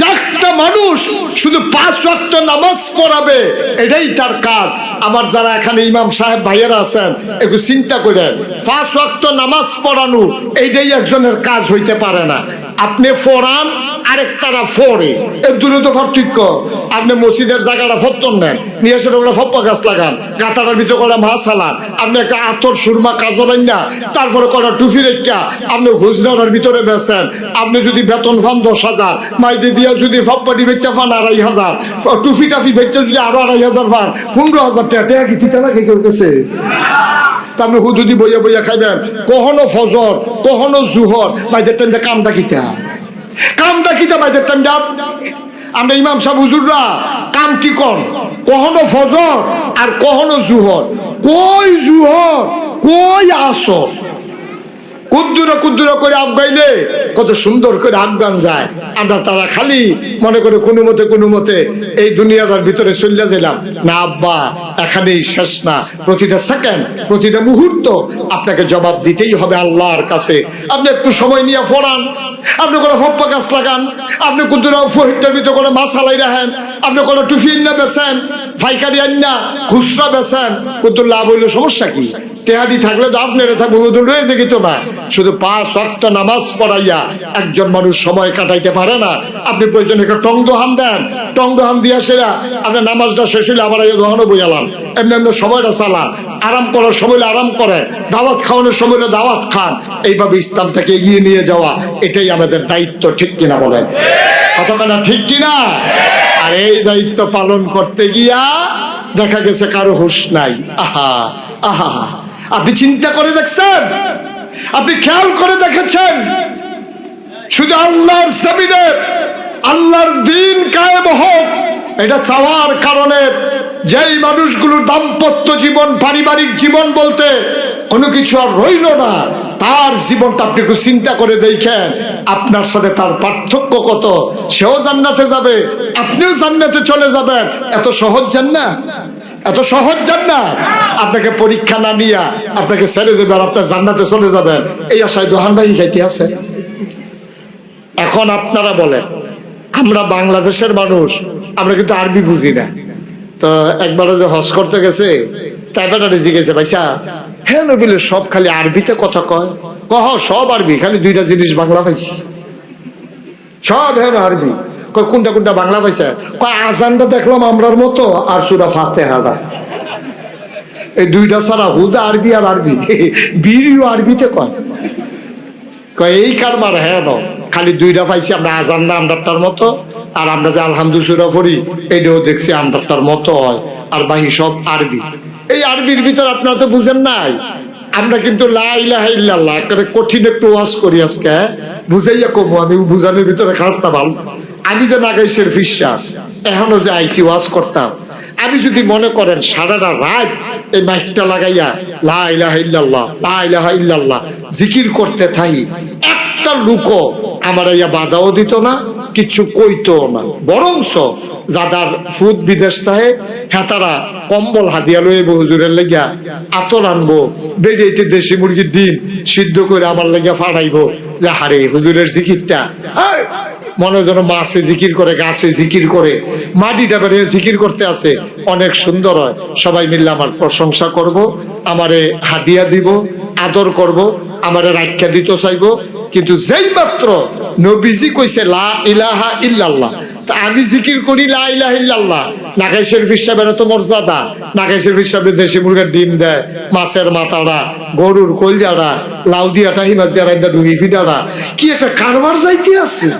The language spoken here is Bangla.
যে মানুষ শুধু পাঁচ ওয়াক্ত নামাজ পড়াবে, এটাই তার কাজ। আমার যারা এখানে ইমাম সাহেব ভাইয়েরা আছেন, একটু চিন্তা করেন, পাঁচ ওয়াক্ত নামাজ পড়ানো, এইটাই একজনের কাজ হইতে পারে না। আপনি ফোরান আরেক তারা ফোরে। এর দূরে তো পার্থক্য। আপনি মসজিদের জায়গাটা ফত্তন নেন, নিয়ে এসে ওগুলো ফপ্পা গাছ লাগান। গাতাটার ভিতরে করে মাছ হালান। আপনি একটা আতর, সুরমা কাজলেন না তারপরে কটা টুফি রেখা। আপনি হুজরার ভিতরে বেছেন। আপনি যদি বেতন ফান দশ হাজার, মাইদি দিয়া যদি ফপ্পাটি বেচা ফান আড়াই হাজার। টুফি টাফি বেচা যদি আরও আড়াই হাজার ফান পনেরো হাজার টাকা টাকা কি তিতা তা আপনি হুদুদি বইয়া বইয়া খাইবেন। কখনো ফজর কখনো জুহর বাইদের টাইমটা কাম কিতা? কাম কিতা বাইদের টাইমটা? আমরা ইমাম সাহেব হুজুররা, কাম কি কর কখনো ফজর আর কখনো জুহর। কই জুহর? কই আসর? করে আফগাইলে কত সুন্দর করে যায়। আমরা তারা খালি মনে করে কোনো মতে কোনো মতে এই দুনিয়াটার ভিতরে চলে গেলাম না আব্বা, এখানেই শেষ না। প্রতিটা সেকেন্ড প্রতিটা মুহূর্ত আপনাকে জবাব দিতেই হবে আল্লাহর কাছে। আপনি একটু সময় নিয়ে ফোরান আপনি কোনো ফপ্পা গাছ লাগান। আপনি কুদ্দুরা ফহিটার ভিতরে করে মাছ হালাই রাখেন। আপনি কোনো টুফি না বেছেন ফাইকারি আন্না খুচরা বেছেন। কুদ্দুর লাভ হইলে সমস্যা কি? টেহাদি থাকলে তো আপনার থাকবে হুদুল রয়েছে কিন্তু না শুধু পাঁচ ওয়াক্ত নামাজ পড়াইয়া একজন মানুষ সময় কাটাইতে পারে না। আপনি প্রয়োজন একটা টং দোহান দেন। টং দোহান দিয়া সেরা আপনার নামাজটা শেষ হইলে আবার এই দোহানও বইয়ালাম এমনি এমনি সময়টা চালান। আরাম করার সময় আরাম করে দাওয়াত খাওয়ানোর সময় দাওয়াত খান। এইভাবে ইসলাম থেকে এগিয়ে নিয়ে যাওয়া, এটাই আমাদের দায়িত্ব, ঠিক কিনা বলেন? কতখানা ঠিক কিনা? আর এই দায়িত্ব পালন করতে গিয়া দেখা গেছে কারও হুশ নাই। আহা আহা। আপনি চিন্তা করে দেখছেন? আপনি খেয়াল করে দেখেছেন? শুধু আল্লাহর জমিনে আল্লাহর দিন কায়েম হোক, এটা চাওয়ার কারণে যেই মানুষগুলোর দাম্পত্য জীবন, পারিবারিক জীবন বলতে কোনো কিছু আর রইল না, তার জীবনটা আপনি একটু চিন্তা করে দেখেন, আপনার সাথে তার পার্থক্য কত? সেও জান্নাতে যাবে, আপনিও জান্নাতে চলে যাবেন। এত সহজ জান্নাত? এত সহজ জান্নাত। আপনাকে পরীক্ষা না নিয়া আপনাকে ছেড়ে দেবে আর আপনার জান্নাতে চলে যাবেন এই আশায় দোহান ভাই খাইতে আছে। এখন আপনারা বলেন, আমরা বাংলাদেশের মানুষ, আমরা কিন্তু আরবি বুঝি না। তো একবার যে হজ করতে গেছে তাই জিগেছে ভাইসা হ্যাঁ নবিলে সব খালি আরবিতে কথা কয়? কহ, সব আরবি, খালি দুইটা জিনিস বাংলা পাইছি। সব হ্যাঁ আরবি। কোনটা কোনটা বাংলা পাইছে? কয়, আজানটা দেখলাম আমরার মতো আর সুরা ফাতে হাডা এই দুইটা ছাড়া হুদা আরবি আর আরবি। বিড়িও আরবিতে কয়। এই কারবার হ্যাঁ খালি দুইটা পাইছি, আমরা আজান না, আমরারটার মতো। আর আমরা যে আলহামদুসুরা পড়ি, এইটাও দেখছি আমরারটার মতো হয়। আর বাহি সব আরবি। এই আরবির ভিতর আপনারা তো বুঝেন নাই। আমরা কিন্তু কঠিন একটু ওয়াজ করি আজকে হ্যাঁ? বুঝাইয়া কমু, আমি বুঝানোর ভিতরে খারাপটা ভালো। আমি যে নাগাইশের বিশ্বাস, এখনও যে আইসি ওয়াজ করতাম, আমি যদি মনে করেন সারাটা রাত এই মাইকটা লাগাইয়া, লা ইলাহা ইল্লাল্লাহ জিকির করতে থাই একটা লুকো আমার ইয়া বাধাও দিত না, কিছু কইতো না। বরংস যাদার ফুদ বিদেশ তাহে হেতারা কম্বল হাদিয়া লয়ে হুজুরের লেগিয়া, আতর আনব বেরিয়েতে দেশি মুরগির ডিম সিদ্ধ করে আমার লেগিয়া ফাড়াইবো, যে হারে হুজুরের জিকিরটা মনে যেন মাছে জিকির করে গাছে জিকির করে। মাটিটা বেরিয়ে জিকির করতে আছে। অনেক সুন্দর হয়। সবাই মিললে আমার প্রশংসা করব, আমারে হাদিয়া দিব, আদর করব, আমারে রাখ্যা দিতে চাইব। কিন্তু যেই মাত্র নবীজি কইছে, লা ইলাহা ইল্লাল্লাহ আমি জিকির করি, লা শরীফ তো দেশি দেয়, মাছের গরুর লাউ দিয়াটা ফিডাটা কি একটা কারবার যাইতে আছে।